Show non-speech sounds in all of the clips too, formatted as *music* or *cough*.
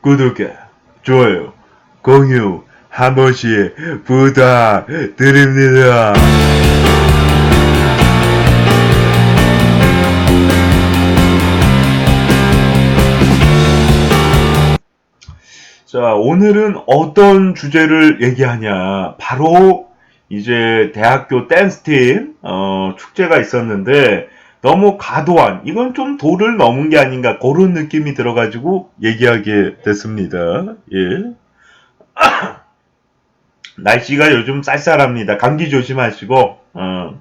구독과 좋아요, 공유 한 번씩 부탁드립니다. 자, 오늘은 어떤 주제를 얘기하냐. 바로 이제 대학교 댄스팀, 어, 축제가 있었는데, 너무 과도한, 이건 좀 도를 넘은 게 아닌가, 그런 느낌이 들어가지고 얘기하게 됐습니다. 예. *coughs* 날씨가 요즘 쌀쌀합니다. 감기 조심하시고, 어,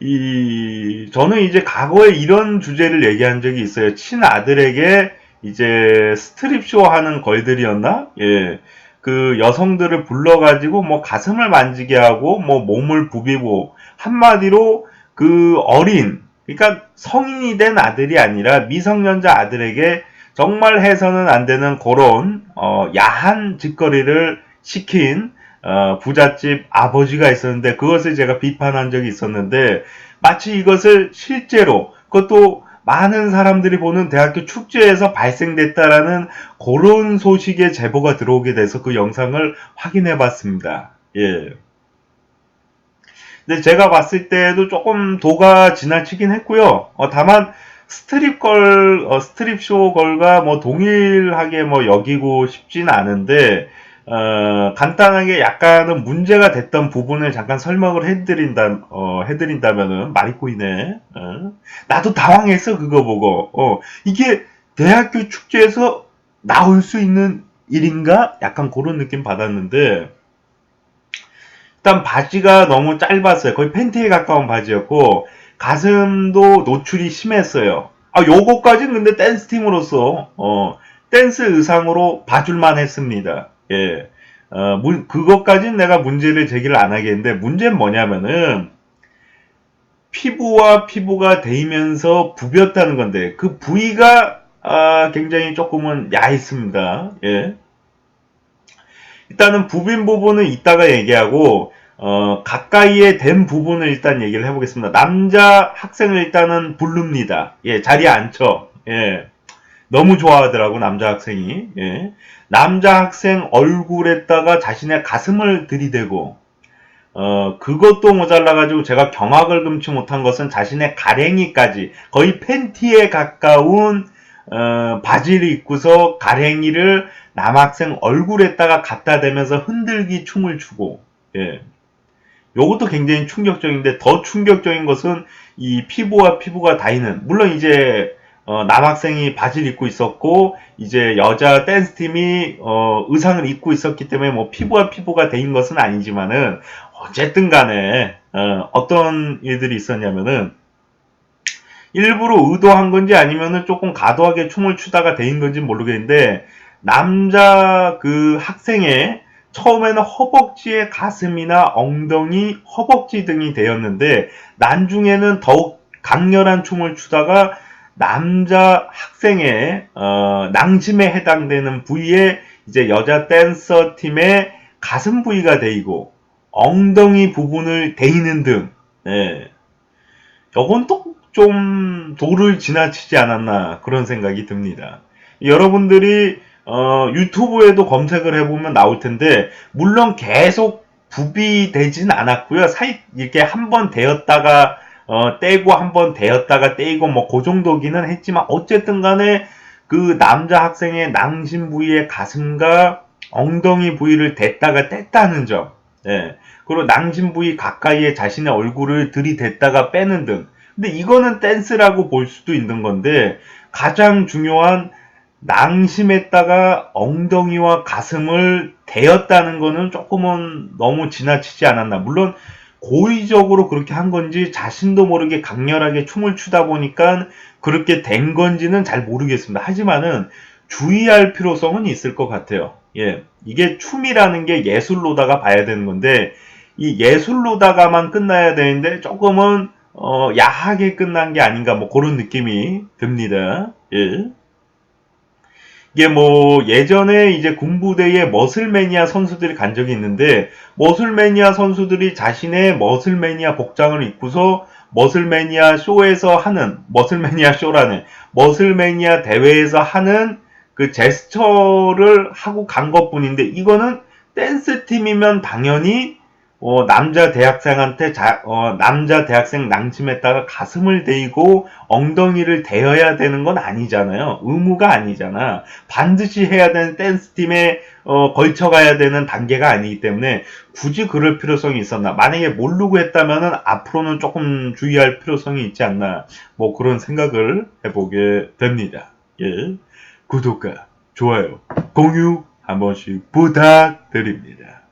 이, 저는 이제 과거에 이런 주제를 얘기한 적이 있어요. 친아들에게 이제 스트립쇼 하는 걸들이었나? 예. 그 여성들을 불러가지고 뭐 가슴을 만지게 하고 뭐 몸을 부비고 한마디로 그 어린, 그러니까 성인이 된 아들이 아니라 미성년자 아들에게 정말 해서는 안 되는 그런 어, 야한 짓거리를 시킨 어, 부잣집 아버지가 있었는데 그것을 제가 비판한 적이 있었는데 마치 이것을 실제로 그것도 많은 사람들이 보는 대학교 축제에서 발생됐다라는 그런 소식의 제보가 들어오게 돼서 그 영상을 확인해 봤습니다. 예. 근데 제가 봤을 때도 조금 도가 지나치긴 했고요. 어, 다만 스트립 걸, 어, 스트립 쇼 걸과 뭐 동일하게 뭐 여기고 싶진 않은데, 어, 간단하게 약간은 문제가 됐던 부분을 잠깐 설명을 해드린다, 어, 해드린다면은, 말이 꼬이네. 어. 나도 당황했어, 그거 보고. 어, 이게 대학교 축제에서 나올 수 있는 일인가? 약간 그런 느낌 받았는데, 일단 바지가 너무 짧았어요. 거의 팬티에 가까운 바지였고, 가슴도 노출이 심했어요. 아, 요거까지는 근데 댄스 팀으로서, 어, 댄스 의상으로 봐줄만 했습니다. 예. 어, 문, 그것까지는 내가 문제를 제기를 안 하겠는데, 문제는 뭐냐면은, 피부와 피부가 대이면서 부비었다는 건데, 그 부위가, 아, 굉장히 조금은 야했습니다. 예. 일단은 부빈 부분은 이따가 얘기하고, 어, 가까이에 된 부분을 일단 얘기를 해보겠습니다. 남자 학생을 일단은 부릅니다. 예, 자리에 앉혀. 예. 너무 좋아하더라고, 남자 학생이. 예. 남자 학생 얼굴에다가 자신의 가슴을 들이대고, 어, 그것도 모자라가지고 제가 경악을 금치 못한 것은 자신의 가랭이까지, 거의 팬티에 가까운, 어, 바지를 입고서 가랭이를 남학생 얼굴에다가 갖다 대면서 흔들기 춤을 추고, 예. 요것도 굉장히 충격적인데 더 충격적인 것은 이 피부와 피부가 닿이는 물론 이제 어, 남학생이 바지를 입고 있었고 이제 여자 댄스 팀이 어, 의상을 입고 있었기 때문에 뭐 피부와 피부가 대인 것은 아니지만은 어쨌든 간에 어, 떤 일들이 있었냐면은 일부러 의도한 건지 아니면은 조금 과도하게 춤을 추다가 대인 건지 모르겠는데 남자 그 학생의 처음에는 허벅지의 가슴이나 엉덩이, 허벅지 등이 되었는데 나중에는 더욱 강렬한 춤을 추다가 남자 학생의 어, 낭심에 해당되는 부위에 이제 여자 댄서 팀의 가슴 부위가 되이고 엉덩이 부분을 대이는 등 예. 이건 또 좀 도를 지나치지 않았나 그런 생각이 듭니다. 여러분들이 어, 유튜브에도 검색을 해보면 나올 텐데, 물론 계속 부비되진 않았고요. 사이, 이렇게 한 번 되었다가, 어, 떼고 한 번 되었다가 떼고 뭐, 그 정도기는 했지만, 어쨌든 간에 그 남자 학생의 낭심 부위의 가슴과 엉덩이 부위를 댔다가 뗐다는 점. 예. 그리고 낭심 부위 가까이에 자신의 얼굴을 들이댔다가 빼는 등. 근데 이거는 댄스라고 볼 수도 있는 건데, 가장 중요한 낭심했다가 엉덩이와 가슴을 대었다는 거는 조금은 너무 지나치지 않았나. 물론 고의적으로 그렇게 한 건지 자신도 모르게 강렬하게 춤을 추다 보니까 그렇게 된 건지는 잘 모르겠습니다. 하지만은 주의할 필요성은 있을 것 같아요. 예. 이게 춤이라는 게 예술로다가 봐야 되는 건데 이 예술로다가만 끝나야 되는데 조금은 어, 야하게 끝난 게 아닌가 뭐 그런 느낌이 듭니다. 예. 이게 뭐 예전에 이제 군부대에 머슬매니아 선수들이 간 적이 있는데 머슬매니아 선수들이 자신의 머슬매니아 복장을 입고서 머슬매니아 쇼에서 하는 머슬매니아 쇼라는 머슬매니아 대회에서 하는 그 제스처를 하고 간 것뿐인데 이거는 댄스 팀이면 당연히 어, 남자 대학생한테 자, 어, 남자 대학생 낭심했다가 가슴을 대고 엉덩이를 대어야 되는 건 아니잖아요. 의무가 아니잖아. 반드시 해야 되는 댄스 팀에 어, 걸쳐가야 되는 단계가 아니기 때문에 굳이 그럴 필요성이 있었나. 만약에 모르고 했다면은 앞으로는 조금 주의할 필요성이 있지 않나. 뭐 그런 생각을 해보게 됩니다. 예. 구독과 좋아요, 공유 한 번씩 부탁드립니다.